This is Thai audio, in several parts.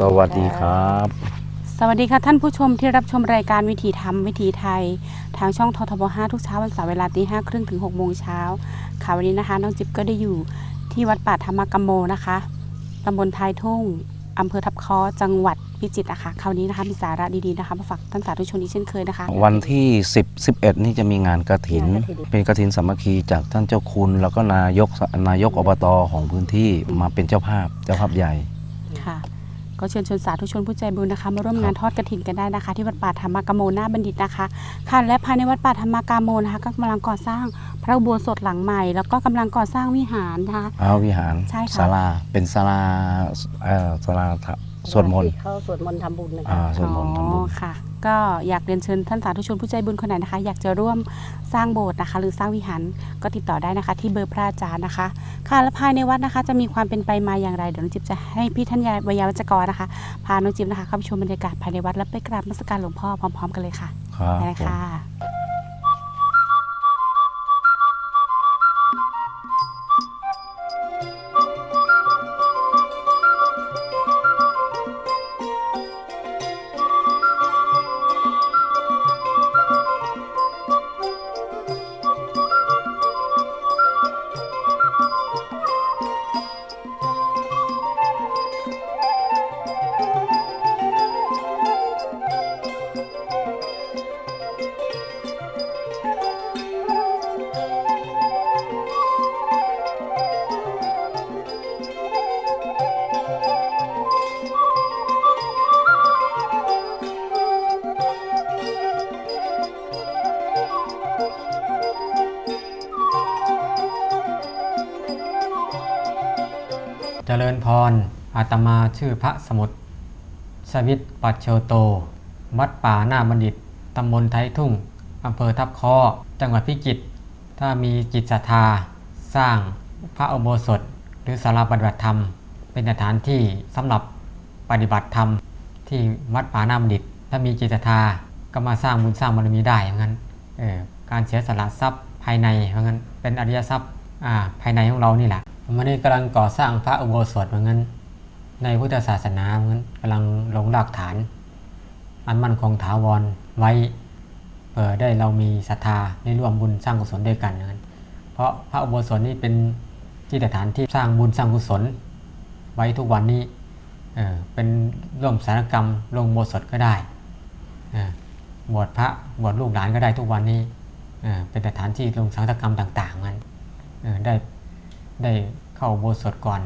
สวัสดีครับ สวัสดีค่ะท่านผู้ชมที่รับชมรายการวิถีธรรมวิถีไทย ทางช่องททบ5ทุกเช้าวันเสาร์เวลาตีห้าครึ่งถึง6โมงเช้าค่ะวันนี้นะคะน้องจิ๊บก็ได้อยู่ที่วัดป่าธรรมกมโมนะคะตำบลท้ายทุ่งอำเภอทับคอจังหวัดพิจิตรนะคะคราวนี้นะคะมีสาระดีๆนะคะมาฝากท่านสาธุชนอีกเช่นเคยนะคะ วันที่ 10 11 นี่จะมีงานกระถิน งานกฐิน เป็นกระถินสามัคคีจากท่านเจ้าคุณ แล้วก็นายกนายกอบตของพื้นที่มาเป็นเจ้าภาพเจ้าภาพใหญ่ ค่ะ ก็เชิญชวนสาธุชนผู้ใจบุญนะคะ มาร่วมงานทอดกระถินกันได้นะคะ ที่วัดป่าธรรมกมโมหน้าบัณฑิตนะคะ ค่ะและภายในวัดป่าธรรมกมโมนะคะก็กำลังก่อสร้างพระอุโบสถหลังใหม่ แล้วก็กำลังก่อสร้างวิหารนะคะพระวิหารใช่ค่ะ ศาลาเป็นศาลาเอ่อศาลา สวดมนต์เขาสวดมนต์ทำบุญนะอ่าคะสวดมนต์ทำบุอ๋ญอค่ะ ก็อยากเรียนเชิญท่านสาธุชนผู้ใจบุญคนไหนนะคะ อยากจะร่วมสร้างโบสถ์นะคะ หรือสร้างวิหารก็ติดต่อได้นะคะ ที่เบอร์พระอาจารย์นะคะ ค่ะและภายในวัดนะคะ จะมีความเป็นไปมาอย่างไรเดี๋ยวน้องจิ๊บจะให้พี่ท่านยายวิยาวัจกรนะคะพาน้องจิ๊บนะคะเข้าไปชมบรรยากาศภายในวัดและไปกราบนมัสการหลวงพ่อพร้อม ๆ กันเลยค่ะครับไปเลยผม ค่ะ จริญพร อาตมาชื่อพระสมุทรสวิตปัจโชโต วัดป่าหน้าบัณฑิต ตำบลไทยทุ่ง อำเภอทับคอจังหวัดพิจิตร ถ้ามีจิตศรัทธา สร้างพระอุโบสถ หรือศาลาปฏิบัติธรรม เป็นสถานที่สำหรับปฏิบัติธรรม ที่วัดป่าหน้าบัณฑิต ถ้ามีจิตศรัทธา ก็มาสร้างบุญสร้างบารมีได้อย่างนั้นการเสียสละทรัพย์ภายในเพราะงั้นเป็นอริยทรัพย์ภายในของเรานี่แหละ วันนี้กำลังก่อสร้างพระอุโบสถเหมือนกันในพุทธศาสนาเหมือนกันกำลังลงรากฐาน อันมั่นคงถาวรไว้เพื่อได้เรามีศรัทธาได้ร่วมบุญสร้างกุศลด้วยกันนั้นเพราะพระอุโบสถนี่เป็นที่สถานที่สร้างบุญสร้างกุศล ไว้ทุกวันนี้เออเป็นร่วมสารกรรมลงโบสถก็ได้บวชพระบวชลูกหลานก็ได้ทุกวันนี้เออเป็นสถานที่ลงสังฆกรรมต่างๆนั้นเออได้ ได้เข้าโบสถก่อน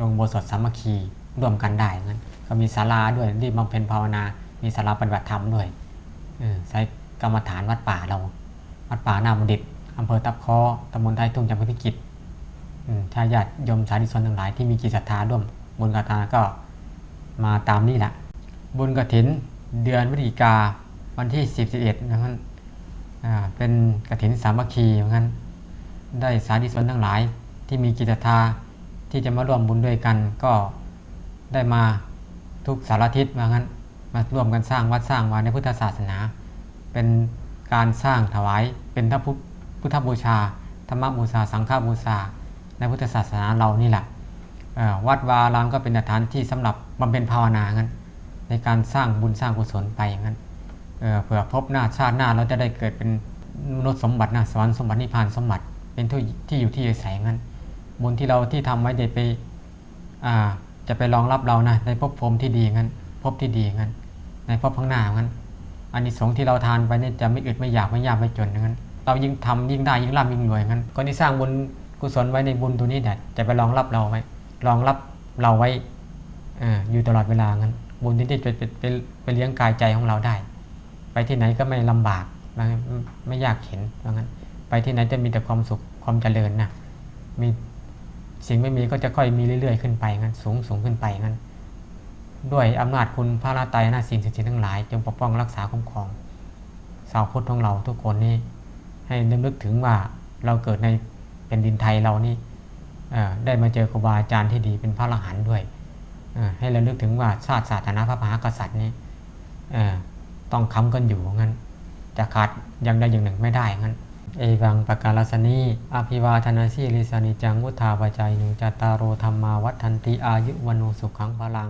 ลงโบสถสามัคคีร่วมกันได้งั้นก็มีศาลาด้วยที่บำเพ็ญภาวนา มีศาลาปฏิบัติธรรมด้วยอใช้กรรมฐานวัดป่าเรา วัดป่านาบัณฑิตอำเภอตับคอตำบลไทยทุ่งจังหวัดพิจิตรอืมถ้าญาติโยมสาธุชนทั้งหลายที่มีจิตศรัทธาร่วมบุญกฐาก็มาตามนี่แหละบุญกฐินเดือนวิธีกาวันที่ 10 11นะครับเป็นกฐินสามัคคีเหมือนกันได้สาธุชนทั้งหลาย ที่มีจิตศรัทธาที่จะมาร่วมบุญด้วยกัน ก็ได้มาทุกสารทิศมือนกันมาร่วมกันสร้างวัดสร้างวาในพุทธศาสนา เป็นการสร้างถวายเป็นพระพุพุทธบูชา ธรรมบูชา สังฆบูชา ในพุทธศาสนาเรานี่แหละวัดวารามก็เป็นสถานที่สำหรับบำเพ็ญภาวนางั้นในการสร้างบุญสร้างกุศลไปงั้นเเผื่อพบหน้าชาติหน้าเราจะได้เกิดเป็นมนุษย์สมบัตินะสวรรค์สมบัตินิพพานสมบัติเป็นที่ที่อยู่ที่อาศัยงั้น บุญที่เราที่ทำไว้จะไปจะไปรองรับเรานะในภพภูมิที่ดีงั้นภพที่ดีงั้น ในภพข้างหน้างั้นอันนี้สงที่เราทานไปเนี่ยจะไม่อึดไม่อยากไม่ยากไม่จนงั้น เรายิ่งทำยิ่งได้ยิ่งร่ำยิ่งรวยงั้นคนที่สร้างบุญกุศลไว้ในบุญตัวนี้เนี่ยจะไปรองรับเราไว้รองรับเราไว้อยู่ตลอดเวลางั้น บุญที่จะไปไปไปเลี้ยงกายใจของเราได้ ไปที่ไหนก็ไม่ลำบากไม่ไม่ยากเข็นว่างั้น ไปที่ไหนจะมีแต่ความสุขความเจริญนะมี สิ่งไม่มีก็จะค่อยมีเรื่อยๆขึ้นไปงั้นสูงสูงขึ้นไปงั้น ด้วยอำนาจคุณพระราตรัยนาสิ่งศักดิ์สิทธิ์ทั้งหลาย จงปกป้องรักษาคุ้มครองชาวพุทธของเราทุกคนนี่ให้นึกนึกถึงว่าเราเกิดในแผ่นดินไทยเรานี่ได้มาเจอครูบาอาจารย์ที่ดีเป็นพระอรหันต์ด้วยให้เราลึกถึงว่าชาติศาสนาพระมหากษัตริย์นี่ต้องค้ำกันอยู่งั้น จะขาดอย่างใดอย่างหนึ่งไม่ได้งั้น เอวังปการสนีอภิวาทนาสีลิสานิจังวุธาปจัยหนุจัตตารโอธรรมาวัฏทันติอายุวโนสุขังพลัง